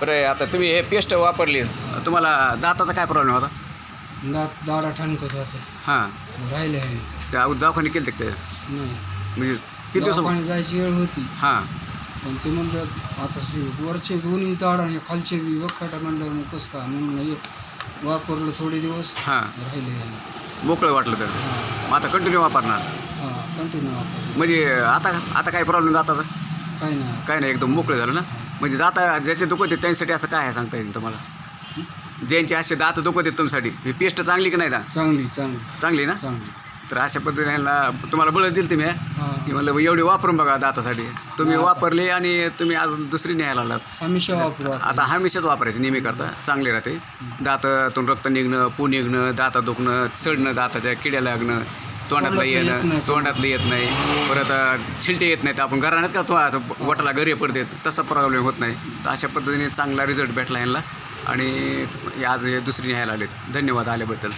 बरं आता तुम्ही हे पेस्ट वापरली. तुम्हाला दाताचा काय प्रॉब्लेम होता? दात दाडा ठणकत होते. हां. राहिले आहे. त्या दवाखाने केलं ते? नाही. म्हणजे किती दिवस दवाखान्यात जायची वेळ होती. हां. पण ते म्हणलं आता वरचे दोन्ही दाडा आणि खालचे बी वखाटा म्हणल्यावर मग कसं का म्हणून हे वापरलं थोडे दिवस हां. राहिले आहे. मोकळं वाटलं तर. मग आता कंटिन्यू वापरणार. हां कंटिन्यू वापरलं म्हणजे आता आता काय प्रॉब्लेम दाताचा? काही नाही. काय नाही एकदम मोकळं झालं ना? म्हणजे दाता ज्याचे दुखत आहेत त्यांच्यासाठी असं काय आहे सांगता येईल तुम्हाला? ज्यांचे असे दात दुखत आहेत तुमच्यासाठी ही पेस्ट चांगली की नाही दा? चांगली चांगली. चांगली ना? चांगली. तर अशा पद्धतीने ह्यांना तुम्हाला बळत दिली तुम्ही की म्हणलं एवढी वापरून बघा दातासाठी. तुम्ही वापरली आणि तुम्ही अजून दुसरी न्यायला लागलात. हमेशा वापरू आता. आता हमेशाच वापरायचे नेहमी करता. चांगले राहते. दातातून रक्त निघणं पू निघणं दाता दुखणं सडणं दाताच्या किड्या लागणं. तोंडातलं येणं. तोंडातलं येत नाही. परत छिलटे येत नाहीत. आपण घराण्यात का तो वटाला घरी पडते? तसा प्रॉब्लेम होत नाही. तर अशा पद्धतीने चांगला रिझल्ट भेटला ह्यांना. आणि आज हे दुसरी न्यायला आलेत. धन्यवाद आल्याबद्दल.